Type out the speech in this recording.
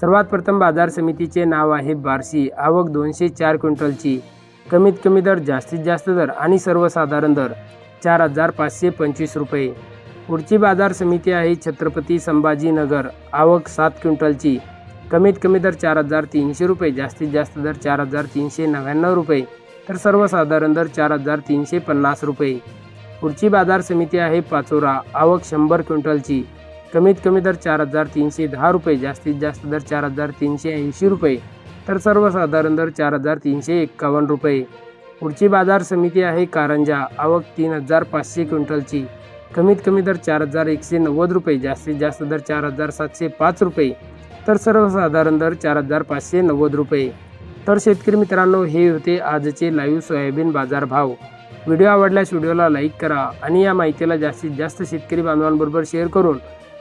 सर्वात प्रथम बाजार समितीचे नाव आहे बार्शी. आवक दोनशे चार क्विंटलची. कमीत कमी दर जास्तीत जास्त दर आणि सर्वसाधारण दर चार हजार पाचशे पंचवीस रुपये. पुढची बाजार समिती आहे छत्रपती संभाजीनगर आवक सात क्विंटलची. कमीत कमी दर चार हजार तीनशे रुपये जास्तीत जास्त दर चार हजार तीनशे नव्याण्णव रुपये. तर सर्वसाधारण दर चार हजार तीनशे पन्नास रुपये. पुढची बाजार समिती आहे पाचोरा. आवक शंभर क्विंटलची. कमीत कमी दर चार हजार तीनशे दहा रुपये जास्तीत जास्त दर चार हजार तीनशे ऐंशी रुपये तर सर्वसाधारण दर चार हजार तीनशे एक्कावन्न रुपये. पुढची बाजार समिती आहे कारंजा आवक तीन हजार पाचशे क्विंटलची. कमीत कमी दर चार हजार एकशे नव्वद रुपये जास्तीत जास्त दर चार हजार सातशे पाच रुपये तर सर्वसाधारण दर चार हजार पाचशे नव्वद रुपये. तर शेतकरी मित्रांनो हे होते आजचे लाईव्ह सोयाबीन बाजार भाव व्हिडिओ आवडल्यास व्हिडिओला लाईक करा आणि या माहितीला जास्तीत जास्त शेतकरी बांधवांबरोबर शेअर करून